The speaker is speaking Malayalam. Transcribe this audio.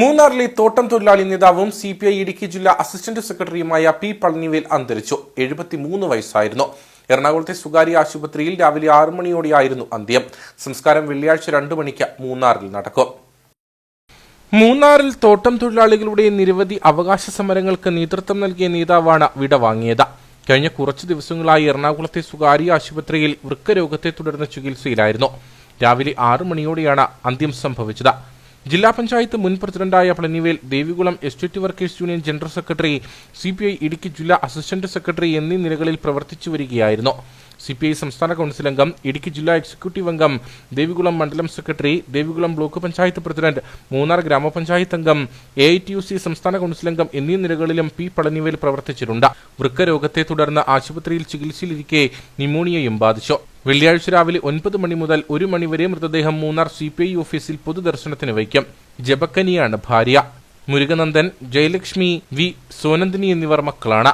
മൂന്നാറിലെ തോട്ടം തൊഴിലാളി നേതാവും സി പി ഐ ഇടുക്കി ജില്ലാ അസിസ്റ്റന്റ് സെക്രട്ടറിയുമായ പി പളനിവേൽ അന്തരിച്ചു. എഴുപത്തിമൂന്ന് വയസ്സായിരുന്നു. എറണാകുളത്തെ സ്വകാര്യ ആശുപത്രിയിൽ രാവിലെ ആറു മണിയോടെയായിരുന്നു അന്ത്യം. സംസ്കാരം വെള്ളിയാഴ്ച രണ്ടു മണിക്ക് മൂന്നാറിൽ നടക്കും. മൂന്നാറിൽ തോട്ടം തൊഴിലാളികളുടെ നിരവധി അവകാശ സമരങ്ങൾക്ക് നേതൃത്വം നൽകിയ നേതാവാണ് വിടവാങ്ങിയത് കഴിഞ്ഞ കുറച്ചു ദിവസങ്ങളായി എറണാകുളത്തെ സ്വകാര്യ ആശുപത്രിയിൽ വൃക്കരോഗത്തെ തുടർന്ന് ചികിത്സയിലായിരുന്നു. രാവിലെ ആറു മണിയോടെയാണ് അന്ത്യം സംഭവിച്ചത്. ജില്ലാ പഞ്ചായത്ത് മുൻ പ്രസിഡന്റായ Palanivel Devikulam estate workers union general secretary C P I Idukki ജില്ലാ അസിസ്റ്റന്റ് സെക്രട്ടറി എന്നീ നിലകളിൽ പ്രവർത്തിച്ചു വരികയായിരുന്നു. സി പി ഐ സംസ്ഥാന കൌൺസിൽ അംഗം ഇടുക്കി ജില്ലാ എക്സിക്യൂട്ടീവ് അംഗം ദേവികുളം മണ്ഡലം secretary Devikulam block panchayat president Munnar ഗ്രാമപഞ്ചായത്ത് അംഗം A I T U C സംസ്ഥാന കൌൺസിൽ അംഗം എന്നീ നിലകളിലും പി പളനിവേൽ പ്രവർത്തിച്ചിട്ടുണ്ട്. വൃക്കരോഗത്തെ തുടർന്ന് ആശുപത്രിയിൽ ചികിത്സയിലിരിക്കെ ന്യൂമോണിയയും ബാധിച്ചു. വെള്ളിയാഴ്ച രാവിലെ ഒൻപത് മണി മുതൽ ഒരു മണിവരെ മൃതദേഹം മൂന്നാർ സി പി ഐ ഓഫീസിൽ പൊതുദർശനത്തിന് വയ്ക്കും. ജബക്കനിയാണ് ഭാര്യ. മുരുകനന്ദൻ ജയലക്ഷ്മി വി സോനന്ദിനി എന്നിവർ മക്കളാണ്.